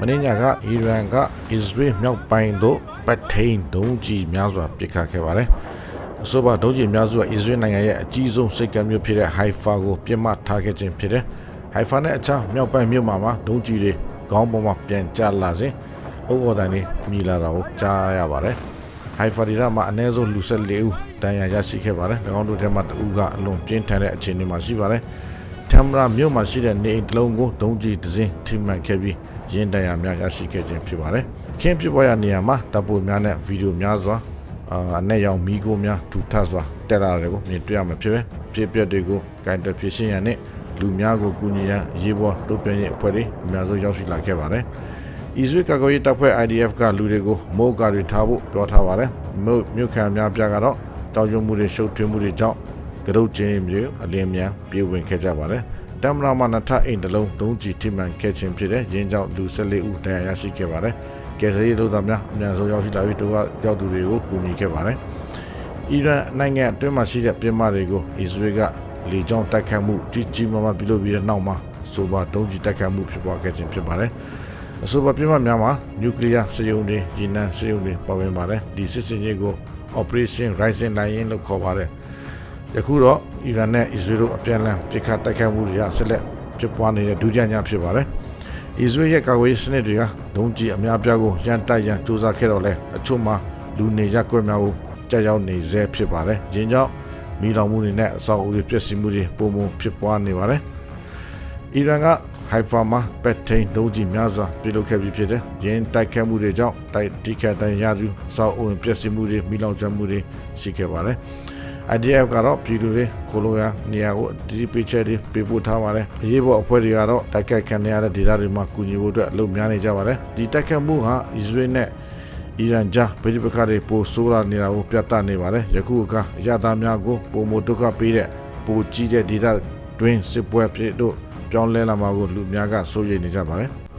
မင်းညာကအီရန်ကအစ္စရေးမြောက်ပိုင်းသို့ပတ်ထိန်ဒုံးကြီးများစွာပစ်ခတ်ခဲ့ပါတယ်အဆိုပါဒုံးကြီးများစွာအစ္စရေးနိုင်ငံရဲ့အကြီးဆုံးစိတ်ကမ်းမြို့ဖြစ်တဲ့ Haifa ကိုပြစ်မှတ်ထားခဲ့ခြင်းဖြစ်တယ်။ Haifa နဲ့အခြားမြောက်ပိုင်းမြို့မှာမှာဒုံးကြီးတွေခေါင်းပေါ်မှာပြန်ကျလာစဉ်အုပ်အော်တန်တွေမြည်လာတာကိုကြားရပါတယ်။ Haifa ဒေသမှာအနည်းဆုံးလူ14ဦးတန်ရာရရှိခဲ့ပါတယ်။၎င်းတို့ထဲမှာတဦးကအလွန်ပြင်းထန်တဲ့အခြေအနေမှာရှိပါတယ်။ တမ်မရာမြို့မှာရှိတဲ့နေအိမ်တစ်လုံးကိုဒုံးကြီးတစ်စင်းထိမှန်ခဲ့ပြီးရင်းတန်ရာများရရှိခဲ့ခြင်းဖြစ်ပါတယ်။အခင်းဖြစ်ပွားရာနေရာမှာတပ်ပိုများနဲ့ဗီဒီယိုများစွာအာအနဲ့ရောင်မီးကိုများထူထပ်စွာတက်လာတယ်ကိုမြင်တွေ့ရမှာဖြစ်ပဲ။ဖြစ်ပျက်တွေကိုဂိုင်တက်ဖြစ်ရှင်းရတဲ့လူများကိုကူညီရန်ရေးပေါ်တုတ်ပြန်ရေးအဖွဲ့တွေအများဆုံးရောက်ရှိလာခဲ့ပါတယ်။အစ္စရေးကာကွယ်ရေးတပ်ဖွဲ့ IDF ကလူတွေကိုမိုးကာတွေထားဖို့ပြောထားပါတယ်။မြို့မြို့ခံများပြားကတော့တောင်ကျမှုတွေရှုပ်ထွေးမှုတွေကြောင့် ကရုတ်ချင်းမျိုးအလင်းမြန်ပြေးဝင်ခဲ့ကြပါတယ်။တမ်မရာမှာနှစ်ထပ်အိမ်တစ်လုံးဒုံးကျည်ထိမှန်ခဲ့ခြင်းဖြစ်တဲ့ရင်းကြောင့်လူ14ဦးတရားရရှိခဲ့ပါတယ်။ကယ်ဆယ်ရေးလုပ်သားများအများဆုံးရောက်ရှိလာပြီးတော့ရောက်သူတွေကိုကူညီခဲ့ပါတယ်။အီရန်နိုင်ငံအတွင်းမှာရှိတဲ့ပြည်မတွေကိုအစ္စရေးကလေကြောင်းတိုက်ခတ်မှုကြီးကြီးမားမားပြုလုပ်ပြီးတဲ့နောက်မှာဆိုပါဒုံးကျည်တိုက်ခတ်မှုဖြစ်ပွားခဲ့ခြင်းဖြစ်ပါတယ်။အဆိုပါပြမများမှာနျူကလ িয়ার စရုံတွေရေနံစရုံတွေပါဝင်ပါတယ်ဒီစစ်စင်ကြီးကို Operation Rising Lion လို့ခေါ်ပါတယ် ယခုတော့အီရန်နဲ့အစ္စရေးတို့အပြန်အလှန်ပြစ်ခတ်တိုက်ခိုက်မှုတွေကဆက်လက်ဖြစ်ပွားနေတဲ့ဒုတိယညဖြစ်ပါတယ်အစ္စရေးရဲ့ကာကွယ်ရေးစနစ်တွေကဒုံးကျည်အများပြားကိုရန်တိုက်ရန်စူးစမ်းခဲ့တော့လဲအချို့မှာလူနေရပ်ကွက်များကိုကြောက်ရောက်နေဆဲဖြစ်ပါတယ်။ယင်းကြောင့်မိလောင်မှုတွေနဲ့အဆောက်အဦတွေပျက်စီးမှုတွေပုံမှန်ဖြစ်ပွားနေပါတယ်။အီရန်ကဟိုက်ဖာမှာပက်ထိန်ဒုံးကျည်များစွာပြုလုပ်ခဲ့ပြီးဖြစ်တယ်။ယင်းတိုက်ခိုက်မှုတွေကြောင့်တိုက်တိခတ်တိုင်းရသူအဆောက်အဦပျက်စီးမှုတွေမိလောင်ကျွမ်းမှုတွေရှိခဲ့ပါတယ်။ IDF ကတော့ပြည်သူတွေခိုလိုရာနေရာကိုဒီပေးချက်တွေပေးပို့ထားပါတယ်။အရေးပေါ်အဖွဲ့တွေကတော့တိုက်ခိုက်ခံရတဲ့ဒေသတွေမှာကူညီဖို့အတွက်အလုပ်များနေကြပါတယ်။ဒီတိုက်ခိုက်မှုဟာအစ္စရေးနဲ့အီရန်ကြားပြည်ပခါတွေပိုဆိုးလာနေတာကိုပြသနေပါတယ်။ယခုအခါအရသာများကိုပုံမဒုက္ခပေးတဲ့ပိုကြီးတဲ့ဒေသတွင်းစစ်ပွဲဖြစ်တို့ပြောင်းလဲလာမှာကိုလူများကစိုးရိမ်နေကြပါတယ်။